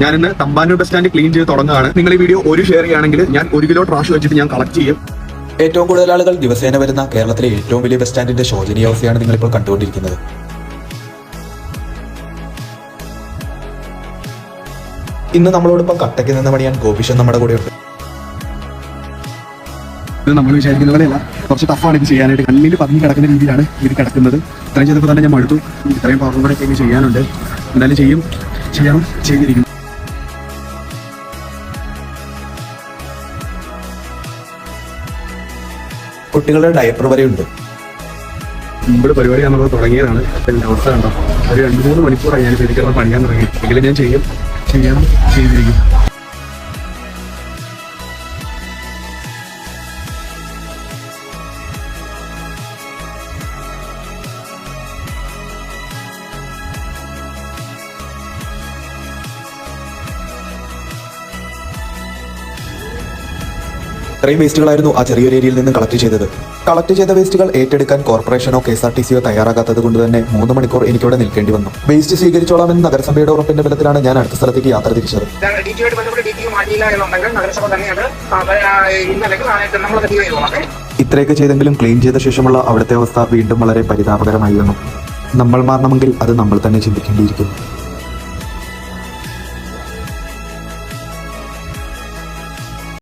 ഞാൻ ഇന്ന് Thampanoor bus stand clean ചെയ്ത് തുടങ്ങുകയാണ്. നിങ്ങൾ ഈ വീഡിയോ ഒരു ഷെയർ ചെയ്യുകയാണെങ്കിൽ ഞാൻ ഒരു കിലോ ട്രാഷ് വെച്ചിട്ട് ഞാൻ കളക്ട് ചെയ്യും. ഏറ്റവും കൂടുതൽ ആളുകൾ ദിവസേന വരുന്ന കേരളത്തിലെ ഏറ്റവും വലിയ ബസ് സ്റ്റാൻഡിന്റെ ശോചനീയാവസ്ഥയാണ് നിങ്ങളിപ്പോൾ കണ്ടുകൊണ്ടിരിക്കുന്നത്. ഇന്ന് നമ്മളോടൊപ്പം കട്ടയ്ക്ക് നിന്ന് പണിയാൻ ഗോപിഷൻ നമ്മുടെ കൂടെ ഉണ്ട് ഇത് നമ്മൾ വിചാരിക്കുന്ന പോലെയല്ല. കുറച്ച് ടഫാണ് ഇത് ചെയ്യാനായിട്ട്. കല്ലിൽ പതിഞ്ഞ് കിടക്കുന്ന രീതിയിലാണ് ഇത് കിടക്കുന്നത്. ഇത്രയും ചെയ്തപ്പോൾ തന്നെ ഞാൻ മടുത്തു. ഇത്രയും ഒക്കെ ഇനി ചെയ്യാനുണ്ട്. എന്തായാലും ചെയ്യും. ചെയ്യാം. ചെയ്തിരിക്കും. കുട്ടികളുടെ ഡയപ്പർ വരെ ഉണ്ട്. നമ്മുടെ പരിപാടി നമ്മൾ തുടങ്ങിയതാണ്. എന്റെ അവസ്ഥ കണ്ടോ? ഒരു രണ്ട് മൂന്ന് മണിക്കൂറായി ഞാൻ ശരിക്കും പണിയാൻ തുടങ്ങി. എങ്കിലും ഞാൻ ചെയ്യും. ചെയ്യാൻ ചെയ്തിരിക്കും. ഇത്രയും വേസ്റ്റുകളായിരുന്നു ആ ചെറിയൊരു ഏരിയയിൽ നിന്ന് കളക്ട് ചെയ്തത്. കളക്ട് ചെയ്ത വേസ്റ്റുകൾ ഏറ്റെടുക്കാൻ കോർപ്പറേഷനോ കെ എസ് ആർ ടി സിയോ തയ്യാറാകാത്തത് കൊണ്ട് തന്നെ മൂന്ന് മണിക്കൂർ എനിക്കിവിടെ നിൽക്കേണ്ടി വന്നു. വേസ്റ്റ് സ്വീകരിച്ചോളാം എന്ന് നഗരസഭയുടെ ഉറപ്പിന്റെ ബലത്തിലാണ് ഞാൻ അടുത്ത സ്ഥലത്തേക്ക് യാത്ര തിരിച്ചത്. ഇത്രയൊക്കെ ചെയ്തെങ്കിലും ക്ലീൻ ചെയ്ത ശേഷമുള്ള അവിടുത്തെ അവസ്ഥ വീണ്ടും വളരെ പരിതാപകരമായിരുന്നു. നമ്മൾ മാറണമെങ്കിൽ അത് നമ്മൾ തന്നെ ചിന്തിക്കേണ്ടിയിരിക്കുന്നു.